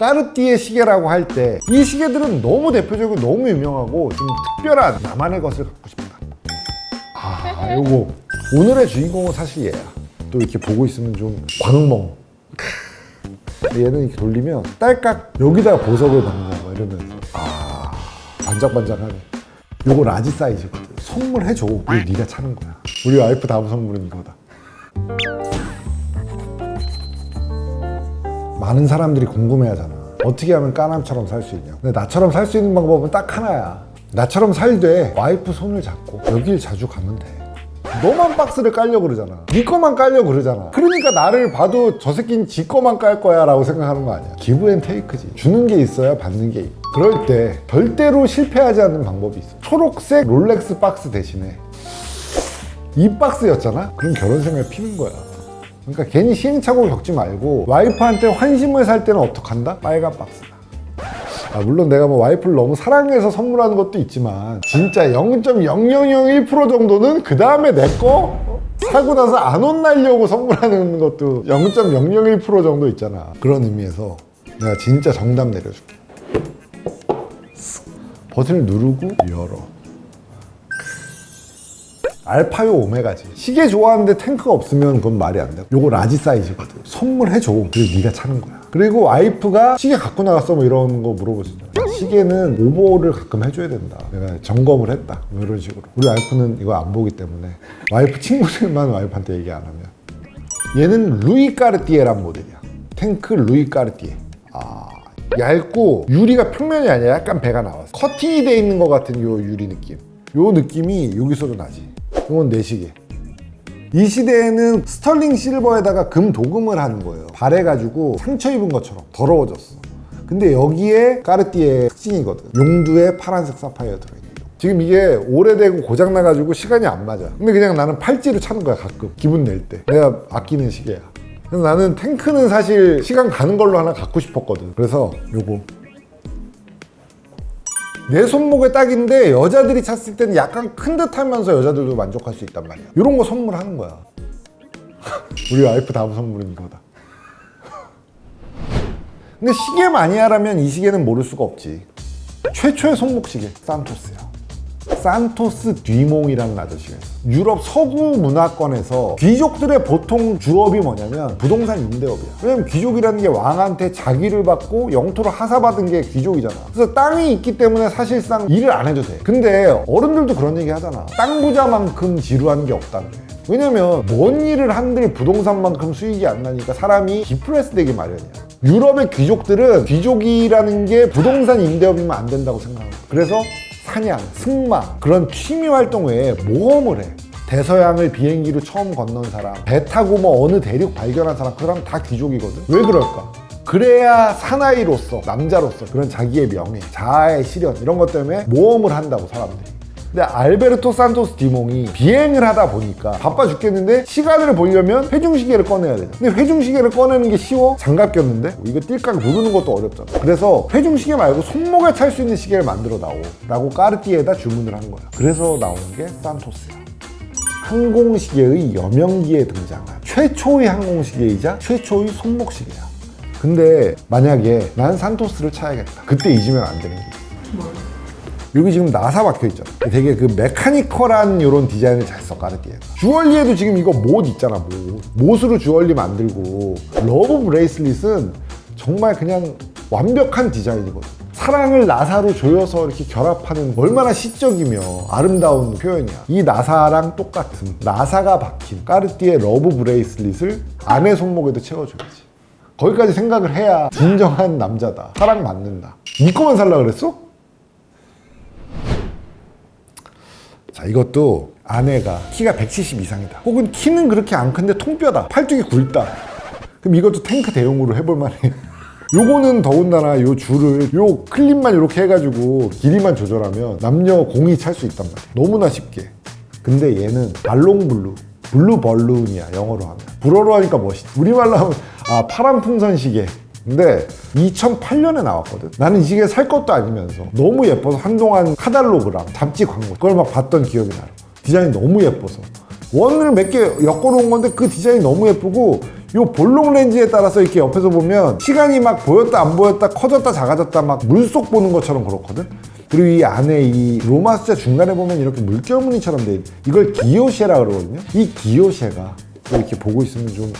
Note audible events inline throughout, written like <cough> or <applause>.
까르띠에 시계라고 할 때 이 시계들은 너무 대표적이고 너무 유명하고 좀 특별한 나만의 것을 갖고 싶다. 아, 요거 오늘의 주인공은 사실 얘야. 또 이렇게 보고 있으면 좀 광멍. 크. 얘는 이렇게 돌리면 딸깍 여기다가 보석을 박는 거 이러면서 아 반짝반짝하네. 요거 라지 사이즈거든. 선물해줘. 이거 네가 차는 거야. 우리 와이프 다음 선물은 이거다. 많은 사람들이 궁금해하잖아. 어떻게 하면 까남처럼 살 수 있냐. 근데 나처럼 살 수 있는 방법은 딱 하나야. 나처럼 살되 와이프 손을 잡고 여길 자주 가면 돼. 너만 박스를 깔려 그러잖아. 네 거만 깔려 그러잖아. 그러니까 나를 봐도 저 새끼는 지 거만 깔 거야 라고 생각하는 거 아니야. 기브 앤 테이크지. 주는 게 있어야 받는 게 있고. 그럴 때 절대로 실패하지 않는 방법이 있어. 초록색 롤렉스 박스 대신에 이 박스였잖아? 그럼 결혼 생활 피는 거야. 그러니까 괜히 시행착오 겪지 말고 와이프한테 환심을 살 때는 어떡한다? 빨간 박스다. 아, 물론 내가 뭐 와이프를 너무 사랑해서 선물하는 것도 있지만 진짜 0.0001% 정도는 그 다음에 내 거 사고 나서 안 혼날려고 선물하는 것도 0.001% 정도 있잖아. 그런 의미에서 내가 진짜 정답 내려줄게. 버튼을 누르고 열어. 알파요 오메가지. 시계 좋아하는데 탱크가 없으면 그건 말이 안 돼. 요거 라지 사이즈거든. 선물해줘. 그리고 네가 차는 거야. 그리고 와이프가 시계 갖고 나갔어 뭐 이런 거 물어보시잖아 시계는 오버를 가끔 해줘야 된다. 내가 점검을 했다. 뭐 이런 식으로. 우리 와이프는 이거 안 보기 때문에. 와이프 친구들만 와이프한테 얘기 안 하면. 얘는 루이 까르띠에란 모델이야. 탱크 루이 까르띠에. 아 얇고 유리가 평면이 아니라 약간 배가 나왔어. 커팅이 돼 있는 것 같은 요 유리 느낌. 요 느낌이 여기서도 나지 이건 내 시계 이 시대에는 스털링 실버에다가 금 도금을 하는 거예요. 발해가지고 상처 입은 것처럼 더러워졌어. 근데 여기에 까르띠에 특징이거든. 용두에 파란색 사파이어 들어있는 거. 지금 이게 오래되고 고장나가지고 시간이 안 맞아. 근데 그냥 나는 팔찌로 차는 거야 가끔. 기분 낼 때. 내가 아끼는 시계야. 그래서 나는 탱크는 사실 시간 가는 걸로 하나 갖고 싶었거든. 그래서 요거 내 손목에 딱인데 여자들이 찼을 때는 약간 큰 듯하면서 여자들도 만족할 수 있단 말이야. 이런 거 선물하는 거야. <laughs> 우리 와이프 다음 선물은 이거다. <laughs> 근데 시계 마니아라면 이 시계는 모를 수가 없지. 최초의 손목 시계 산토스야 산토스 뒤몽이라는 아저씨가 있어 유럽 서구 문화권에서 귀족들의 보통 주업이 뭐냐면 부동산 임대업이야. 왜냐면 귀족이라는 게 왕한테 자기를 받고 영토를 하사받은 게 귀족이잖아. 그래서 땅이 있기 때문에 사실상 일을 안 해도 돼. 근데 어른들도 그런 얘기 하잖아. 땅 부자만큼 지루한 게 없다는 게 왜냐면 뭔 일을 한들 부동산만큼 수익이 안 나니까 사람이 디프레스 되기 마련이야. 유럽의 귀족들은 귀족이라는 게 부동산 임대업이면 안 된다고 생각하는 거야. 그래서 사냥, 승마 그런 취미 활동 외에 모험을 해. 대서양을 비행기로 처음 건넌 사람, 배 타고 뭐 어느 대륙 발견한 사람, 그 사람 다 귀족이거든. 왜 그럴까? 그래야 사나이로서, 남자로서 그런 자기의 명예, 자아의 실현 이런 것 때문에 모험을 한다고 사람들이. 근데 알베르토 산토스 디몽이 비행을 하다 보니까 바빠 죽겠는데 시간을 보려면 회중시계를 꺼내야 되잖아. 근데 회중시계를 꺼내는 게 쉬워? 장갑 꼈는데 이거 띨깍 누르는 것도 어렵잖아. 그래서 회중시계 말고 손목에 찰 수 있는 시계를 만들어 다오 라고 까르띠에다 주문을 한 거야. 그래서 나오는 게 산토스야. 항공시계의 여명기에 등장한 최초의 항공시계이자 최초의 손목시계야. 근데 만약에 난 산토스를 차야겠다. 그때 잊으면 안 되는 게. 여기 지금 나사 박혀 있잖아. 되게 그 메카니컬한 이런 디자인을 잘 써, 까르띠에가. 주얼리에도 지금 이거 못 있잖아, 못. 못으로 주얼리 만들고. 러브 브레이슬릿은 정말 그냥 완벽한 디자인이거든. 사랑을 나사로 조여서 이렇게 결합하는 얼마나 시적이며 아름다운 표현이야. 이 나사랑 똑같은 나사가 박힌 까르띠에 러브 브레이슬릿을 아내 손목에도 채워줘야지. 거기까지 생각을 해야 진정한 남자다. 사랑 받는다. 네 거만 살라 그랬어? 자 이것도 아내가 키가 170 이상이다. 혹은 키는 그렇게 안 큰데 통뼈다. 팔뚝이 굵다. 그럼 이것도 탱크 대용으로 해볼 만 해. <laughs> 요거는 더군다나 요 줄을 요 클립만 이렇게 해가지고 길이만 조절하면 남녀 공이 찰 수 있단 말이야. 너무나 쉽게. 근데 얘는 발롱블루 블루 벌룬이야 영어로 하면. 불어로 하니까 멋있다 우리말로 하면 아 파란 풍선 시계 근데 2008년에 나왔거든. 나는 이 시계 살 것도 아니면서 너무 예뻐서 한동안 카달로그랑 잡지 광고 그걸 막 봤던 기억이 나요. 디자인이 너무 예뻐서 원을 몇 개 엮어놓은 건데 그 디자인이 너무 예쁘고 요 볼록 렌즈에 따라서 이렇게 옆에서 보면 시간이 막 보였다 안 보였다 커졌다 작아졌다 막 물속 보는 것처럼 그렇거든 그리고 이 안에 이 로마 숫자 중간에 보면 이렇게 물결 무늬처럼 돼 있- 이걸 기요쉐라 그러거든요 이 기요쉐가 또 이렇게 보고 있으면 좀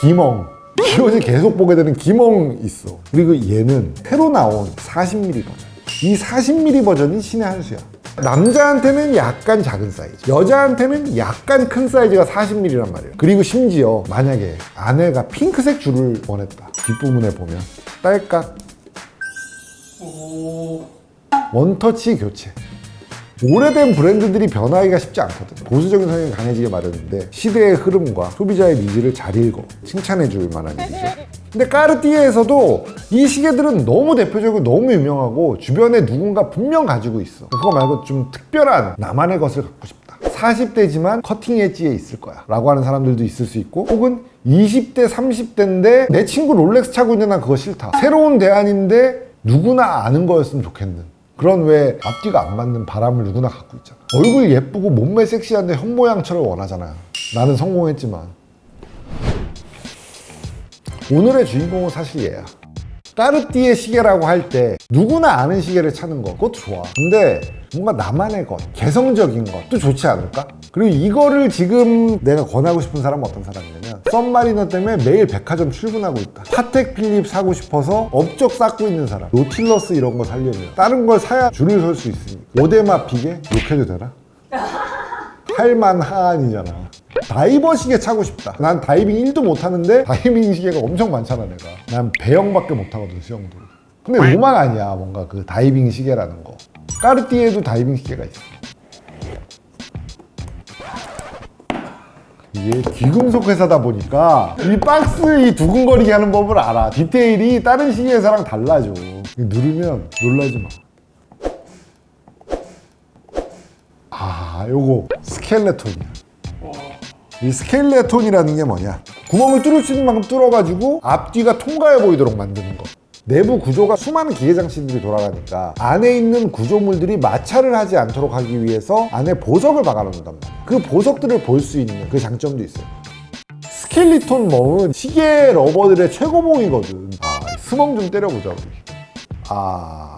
기멍 기요쉐 계속 보게 되는 기멍 있어. 그리고 얘는 새로 나온 40mm 버전. 이 40mm 버전이 신의 한 수야. 남자한테는 약간 작은 사이즈 여자한테는 약간 큰 사이즈가 40mm란 말이에요 그리고 심지어 만약에 아내가 핑크색 줄을 원했다. 뒷부분에 보면 딸깍 원터치 교체 오래된 브랜드들이 변하기가 쉽지 않거든. 보수적인 성향이 강해지게 마련인데 시대의 흐름과 소비자의 니즈를 잘 읽어 칭찬해 줄 만한 일이죠. 근데 까르띠에에서도 이 시계들은 너무 대표적이고 너무 유명하고 주변에 누군가 분명 가지고 있어. 그거 말고 좀 특별한 나만의 것을 갖고 싶다. 40대지만 커팅 엣지에 있을 거야 라고 하는 사람들도 있을 수 있고 혹은 20대 30대인데 내 친구 롤렉스 차고 있는데 난 그거 싫다. 새로운 대안인데 누구나 아는 거였으면 좋겠는 그런 왜 앞뒤가 안 맞는 바람을 누구나 갖고 있잖아. 얼굴 예쁘고 몸매 섹시한데 현 모양처럼 원하잖아. 나는 성공했지만. 오늘의 주인공은 사실 얘야 까르띠에 시계라고 할 때 누구나 아는 시계를 찾는 거. 그것도 좋아. 근데 뭔가 나만의 것 개성적인 것도 좋지 않을까? 그리고 이거를 지금 내가 권하고 싶은 사람은 어떤 사람이냐면 썸마리너 때문에 매일 백화점 출근하고 있다. 파텍 필립 사고 싶어서 업적 쌓고 있는 사람. 노틸러스 이런 거 살려면 다른 걸 사야 줄을 설 수 있으니까 오데마 피게 욕해도 되나? <laughs> 할만 하안이잖아. 다이버 시계 차고 싶다. 난 다이빙 1도 못하는데 다이빙 시계가 엄청 많잖아 내가. 난 배영밖에 못하거든 수영도. 근데 로망 아니야 뭔가 그 다이빙 시계라는 거. 까르띠에도 다이빙 시계가 있어. 이게 귀금속 회사다 보니까 이 박스 이 두근거리게 하는 법을 알아. 디테일이 다른 시계 회사랑 달라져. 누르면 놀라지 마. 아, 요거 스켈레톤이야. 이 스켈레톤이라는 게 뭐냐? 구멍을 뚫을 수 있는 만큼 뚫어가지고 앞뒤가 통과해 보이도록 만드는 거. 내부 구조가 수많은 기계 장치들이 돌아가니까 안에 있는 구조물들이 마찰을 하지 않도록 하기 위해서 안에 보석을 박아놓는단 말이야. 그 보석들을 볼 수 있는 그 장점도 있어요. 스켈리톤 멍은 시계 러버들의 최고봉이거든. 아, 스멍 좀 때려보자 우리. 아.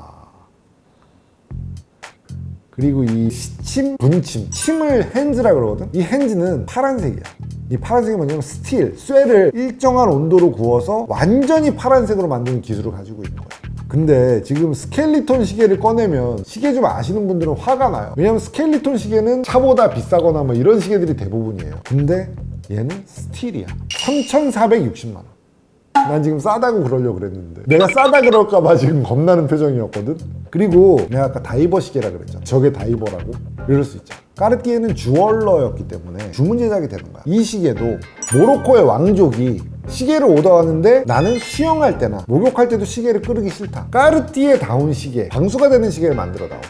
그리고 이 시침, 분침, 침을 핸즈라 그러거든. 이 핸즈는 파란색이야. 이 파란색이 뭐냐면 스틸, 쇠를 일정한 온도로 구워서 완전히 파란색으로 만드는 기술을 가지고 있는 거야. 근데 지금 스켈리톤 시계를 꺼내면 시계 좀 아시는 분들은 화가 나요. 왜냐면 스켈리톤 시계는 차보다 비싸거나 뭐 이런 시계들이 대부분이에요. 근데 얘는 스틸이야. 3,460만 원. 난 지금 싸다고 그러려고 그랬는데. 내가 싸다 그럴까봐 지금 겁나는 표정이었거든? 그리고 내가 아까 다이버 시계라 그랬잖아. 저게 다이버라고? 이럴 수 있잖아. 까르띠에는 주얼러였기 때문에 주문 제작이 되는 거야. 이 시계도 모로코의 왕족이 시계를 오더하는데 나는 수영할 때나 목욕할 때도 시계를 끄르기 싫다. 까르띠에 다운 시계 방수가 되는 시계를 만들어 나와.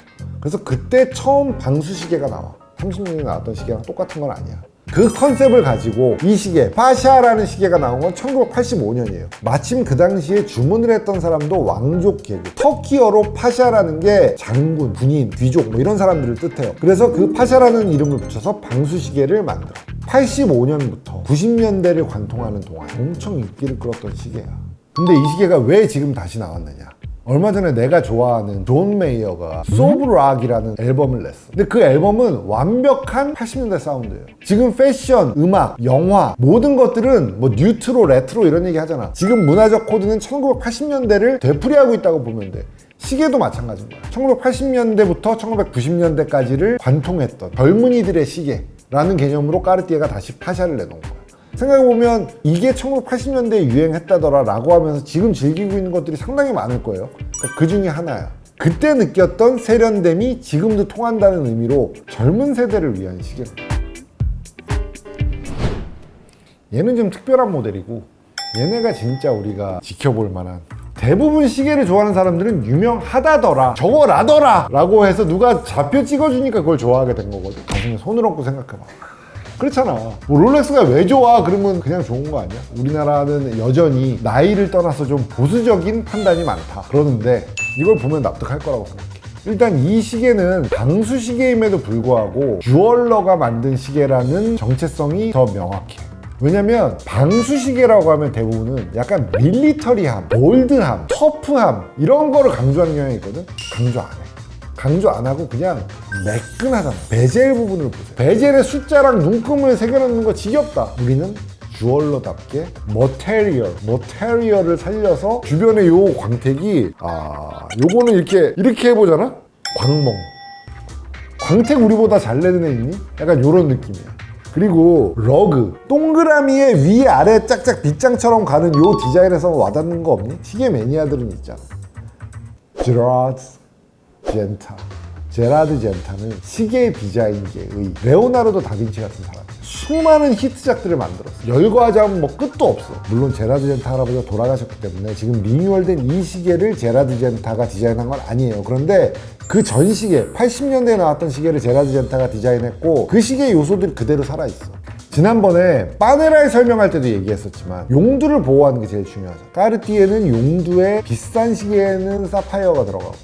그래서 그때 처음 방수 시계가 나와. 30년에 나왔던 시계랑 똑같은 건 아니야 그 컨셉을 가지고 이 시계 파샤라는 시계가 나온 건 1985년이에요. 마침 그 당시에 주문을 했던 사람도 왕족 계급 터키어로 파샤라는 게 장군, 군인, 귀족 뭐 이런 사람들을 뜻해요. 그래서 그 파샤라는 이름을 붙여서 방수시계를 만들어. 85년부터 90년대를 관통하는 동안 엄청 인기를 끌었던 시계야. 근데 이 시계가 왜 지금 다시 나왔느냐 얼마 전에 내가 좋아하는 존 메이어가 소브락이라는 앨범을 냈어. 근데 그 앨범은 완벽한 80년대 사운드예요. 지금 패션, 음악, 영화 모든 것들은 뭐 뉴트로, 레트로 이런 얘기 하잖아. 지금 문화적 코드는 1980년대를 되풀이하고 있다고 보면 돼. 시계도 마찬가지인 거야. 1980년대부터 1990년대까지를 관통했던 젊은이들의 시계라는 개념으로 까르띠에가 다시 파샤를 내놓은 거야. 생각해보면 이게 1980년대에 유행했다더라 라고 하면서 지금 즐기고 있는 것들이 상당히 많을 거예요. 그러니까 그 중에 하나야. 그때 느꼈던 세련됨이 지금도 통한다는 의미로 젊은 세대를 위한 시계입니다 얘는 좀 특별한 모델이고 얘네가 진짜 우리가 지켜볼 만한 대부분 시계를 좋아하는 사람들은 유명하다더라 저거라더라 라고 해서 누가 좌표 찍어주니까 그걸 좋아하게 된 거거든. 가슴에 손을 얹고 생각해봐 그렇잖아. 뭐 롤렉스가 왜 좋아? 그러면 그냥 좋은 거 아니야? 우리나라는 여전히 나이를 떠나서 좀 보수적인 판단이 많다. 그러는데 이걸 보면 납득할 거라고 생각해. 일단 이 시계는 방수 시계임에도 불구하고 주얼러가 만든 시계라는 정체성이 더 명확해. 왜냐면 방수시계라고 하면 대부분은 약간 밀리터리함, 볼드함, 터프함 이런 거를 강조하는 경향이 있거든. 강조 안 해. 강조 안 하고 그냥 매끈하잖아. 베젤 부분을 보세요. 베젤의 숫자랑 눈금을 새겨놓는 거 지겹다. 우리는 주얼러답게 머테리얼, 머테리얼을 살려서 주변에 요 광택이 아 요거는 이렇게 이렇게 해보잖아. 광멍. 광택 우리보다 잘 내는 애 있니? 약간 요런 느낌이야. 그리고 러그 동그라미에 위 아래 짝짝 빗장처럼 가는 요 디자인에서 와닿는 거 없니? 시계 매니아들은 있잖아. 제라드 젠타. 제라드 젠타는 시계 디자인계의 레오나르도 다빈치 같은 사람. 수많은 히트작들을 만들었어. 열거하자면 뭐 끝도 없어. 물론 제라드 젠타 할아버지가 돌아가셨기 때문에 지금 리뉴얼된 이 시계를 제라드 젠타가 디자인한 건 아니에요. 그런데 그 전 시계, 80년대에 나왔던 시계를 제라드 젠타가 디자인했고 그 시계의 요소들이 그대로 살아있어. 지난번에 빠네라에 설명할 때도 얘기했었지만 용두를 보호하는 게 제일 중요하죠. 까르띠에는 용두에 비싼 시계에는 사파이어가 들어가고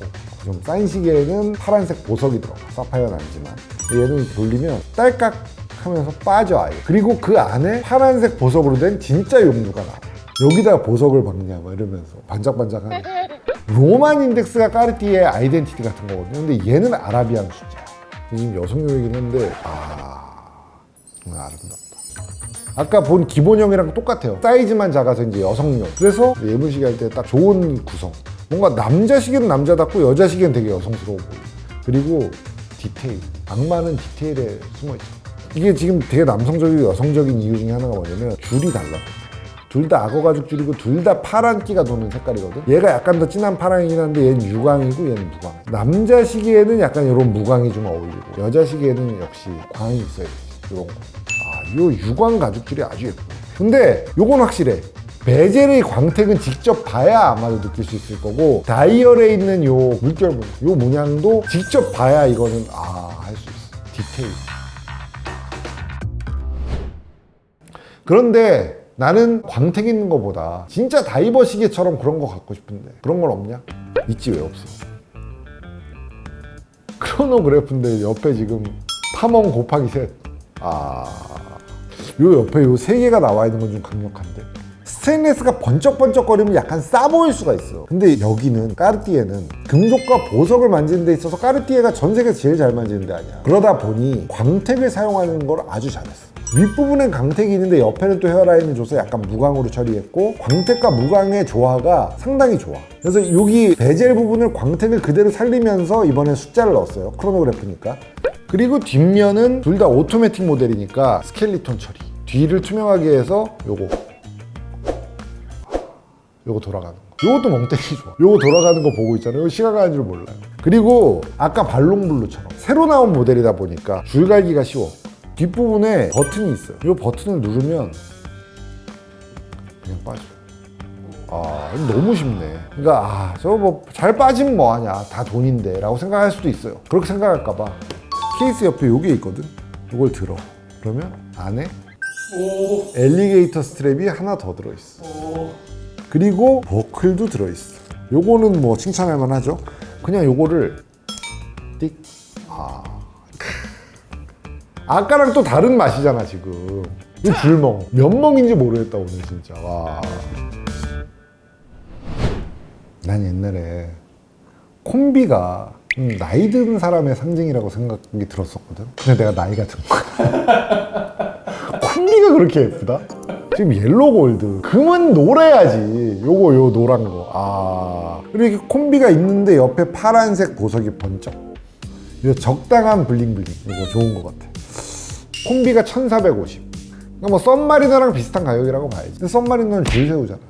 좀싼 시계에는 파란색 보석이 들어가. 사파이어는 아니지만 얘는 돌리면 딸깍 하면서 빠져 아예. 그리고 그 안에 파란색 보석으로 된 진짜 용두가 나와. 여기다가 보석을 박냐 막 이러면서 반짝반짝하는 로만 인덱스가 까르띠의 아이덴티티 같은 거거든요. 근데 얘는 아라비안 숫자야. 지금 여성용이긴 한데 아 정말 아름답다. 아까 본 기본형이랑 똑같아요. 사이즈만 작아서 이제 여성용. 그래서 예문시계 할 때 딱 좋은 구성. 뭔가 남자시계는 남자답고 여자시계는 되게 여성스러워 보이고. 그리고 디테일. 악마는 디테일에 숨어 있죠. 이게 지금 되게 남성적이고 여성적인 이유 중에 하나가 뭐냐면 줄이 달라. 둘다 악어 가죽 줄이고 둘 다 파란 끼가 도는 색깔이거든. 얘가 약간 더 진한 파랑이긴 한데 얘는 유광이고 얘는 무광. 남자 시계에는 약간 이런 무광이 좀 어울리고 여자 시계에는 역시 광이 있어야 돼. 이런 거. 아, 요 유광 가죽 줄이 아주 예뻐. 근데 요건 확실해. 베젤의 광택은 직접 봐야 아마도 느낄 수 있을 거고 다이얼에 있는 요 물결 문, 요 문양도 직접 봐야 이거는 아 할 수 있어. 디테일. 그런데 나는 광택 있는 것보다 진짜 다이버 시계처럼 그런 거 갖고 싶은데 그런 건 없냐? 있지 왜 없어? 크로노그래프인데 옆에 지금 탐험 곱하기 셋. 아, 요 옆에 요 세 개가 나와 있는 건 좀 강력한데. 스테인레스가 번쩍번쩍거리면 약간 싸 보일 수가 있어. 근데 여기는 까르띠에는 금속과 보석을 만지는 데 있어서 까르띠에가 전 세계에서 제일 잘 만지는 데 아니야. 그러다 보니 광택을 사용하는 걸 아주 잘했어. 윗부분엔 광택이 있는데 옆에는 또 헤어라인을 줘서 약간 무광으로 처리했고 광택과 무광의 조화가 상당히 좋아 그래서 여기 베젤 부분을 광택을 그대로 살리면서 이번에 숫자를 넣었어요 크로노그래프니까 그리고 뒷면은 둘 다 오토매틱 모델이니까 스켈리톤 처리 뒤를 투명하게 해서 요거 요거 돌아가는 거 요것도 멍때리 좋아 요거 돌아가는 거 보고 있잖아요 이거 시간 가는 줄 몰라요 그리고 아까 발롱블루처럼 새로 나온 모델이다 보니까 줄갈기가 쉬워 뒷부분에 버튼이 있어요. 이 버튼을 누르면 그냥 빠져. 아, 너무 쉽네. 그러니까 아, 저거 뭐 잘 빠지면 뭐 하냐. 다 돈인데 라고 생각할 수도 있어요. 그렇게 생각할까 봐. 케이스 옆에 요게 있거든. 요걸 들어. 그러면 안에 엘리게이터 스트랩이 하나 더 들어있어. 그리고 버클도 들어있어. 요거는 뭐 칭찬할 만하죠. 그냥 요거를 띡. 아. 아까랑 또 다른 맛이잖아 지금 이 줄멍 몇 멍인지 모르겠다 오늘 진짜 와. 난 옛날에 콤비가 음, 나이 든 사람의 상징이라고 생각이 들었었거든 근데 내가 나이가 든 거야 <laughs> 콤비가 그렇게 예쁘다? 지금 옐로 골드 금은 노래야지 요거 요 노란 거 아 그리고 이렇게 콤비가 있는데 옆에 파란색 보석이 번쩍 이거 적당한 블링블링 이거 좋은 것 같아 콤비가 1450. 그러니까 뭐 썸마리너랑 비슷한 가격이라고 봐야지. 근데 썸마리너는 줄 세우잖아.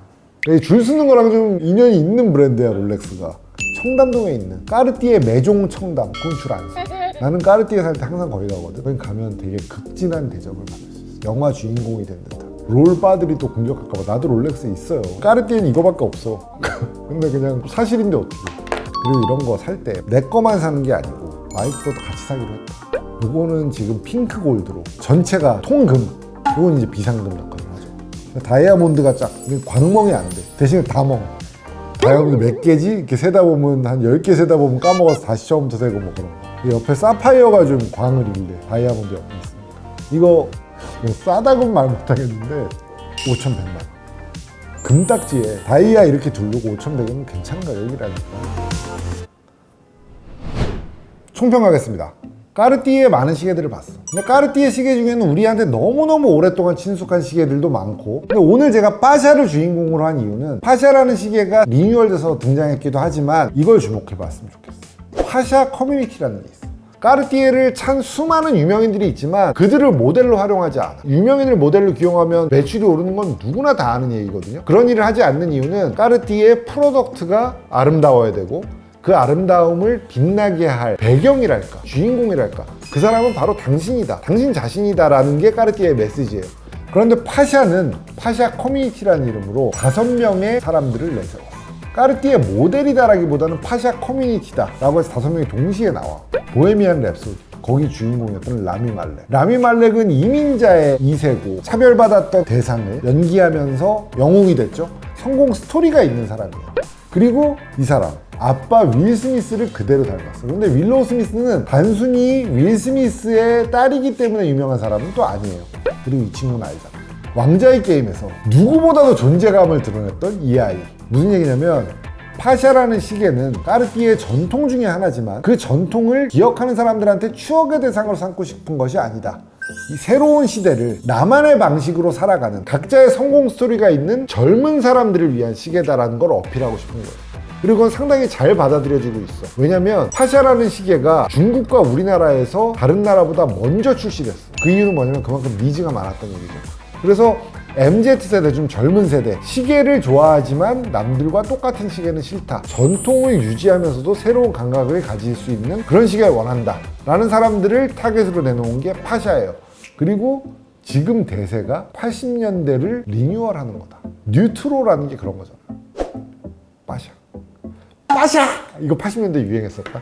이줄 쓰는 거랑 좀 인연이 있는 브랜드야, 롤렉스가. 청담동에 있는 까르띠에 매종 청담. 그건 줄 안 써. 나는 까르띠에 살 때 항상 거기 가거든. 거기 가면 되게 극진한 대접을 받을 수 있어. 영화 주인공이 된 듯한. 롤바들이 또 공격할까봐. 나도 롤렉스 있어요. 까르띠에는 이거밖에 없어. <laughs> 근데 그냥 사실인데 어떻게. 그리고 이런 거 살 때 내 거만 사는 게 아니고 와이프도 같이 사기로 했다. 요거는 지금 핑크 골드로 전체가 통금. 요건 이제 비상금 역할을 하죠. 다이아몬드가 짝. 근데 광멍이 안 돼. 대신에 다멍. 다이아몬드 몇 개지? 이렇게 세다 보면 한 10개 세다 보면 까먹어서 다시 처음부터 세고 뭐 그런 거. 이 옆에 사파이어가 좀 광을 일래. 다이아몬드 옆에 있으니까. 이거 뭐 싸다고는 말 못하겠는데 5,100만 원. 금딱지에 다이아 이렇게 두르고 5,100이면 괜찮은 가격이라니까. 총평하겠습니다. 까르띠에 많은 시계들을 봤어. 근데 까르띠에 시계 중에는 우리한테 너무너무 오랫동안 친숙한 시계들도 많고 근데 오늘 제가 파샤를 주인공으로 한 이유는 파샤라는 시계가 리뉴얼돼서 등장했기도 하지만 이걸 주목해 봤으면 좋겠어. 파샤 커뮤니티라는 게 있어. 까르띠에를 찬 수많은 유명인들이 있지만 그들을 모델로 활용하지 않아. 유명인을 모델로 기용하면 매출이 오르는 건 누구나 다 아는 얘기거든요. 그런 일을 하지 않는 이유는 까르띠에 프로덕트가 아름다워야 되고 그 아름다움을 빛나게 할 배경이랄까 주인공이랄까 그 사람은 바로 당신이다 당신 자신이다라는 게 까르띠에의 메시지예요 그런데 파샤는 파샤 커뮤니티라는 이름으로 다섯 명의 사람들을 내세웠어 까르띠에 모델이다라기보다는 파샤 커뮤니티다 라고 해서 다섯 명이 동시에 나와 보헤미안 랩소디 거기 주인공이었던 라미 말렉 라미 말렉은 이민자의 2세고 차별받았던 대상을 연기하면서 영웅이 됐죠 성공 스토리가 있는 사람이에요 그리고 이 사람 아빠 윌 스미스를 그대로 닮았어. 근데 윌로우 스미스는 단순히 윌 스미스의 딸이기 때문에 유명한 사람은 또 아니에요. 그리고 이 친구는 알잖아. 왕자의 게임에서 누구보다도 존재감을 드러냈던 이 아이. 무슨 얘기냐면 파샤라는 시계는 까르띠의 전통 중에 하나지만 그 전통을 기억하는 사람들한테 추억의 대상으로 삼고 싶은 것이 아니다. 이 새로운 시대를 나만의 방식으로 살아가는 각자의 성공 스토리가 있는 젊은 사람들을 위한 시계다라는 걸 어필하고 싶은 거예요. 그리고 그건 상당히 잘 받아들여지고 있어. 왜냐면 파샤라는 시계가 중국과 우리나라에서 다른 나라보다 먼저 출시됐어. 그 이유는 뭐냐면 그만큼 니즈가 많았던 얘기죠. 그래서 MZ세대 좀 젊은 세대. 시계를 좋아하지만 남들과 똑같은 시계는 싫다. 전통을 유지하면서도 새로운 감각을 가질 수 있는 그런 시계를 원한다 라는 사람들을 타겟으로 내놓은 게 파샤예요. 그리고 지금 대세가 80년대를 리뉴얼하는 거다. 뉴트로라는 게 그런 거잖아. 파샤. 빠샤! 이거 80년대 유행했었다.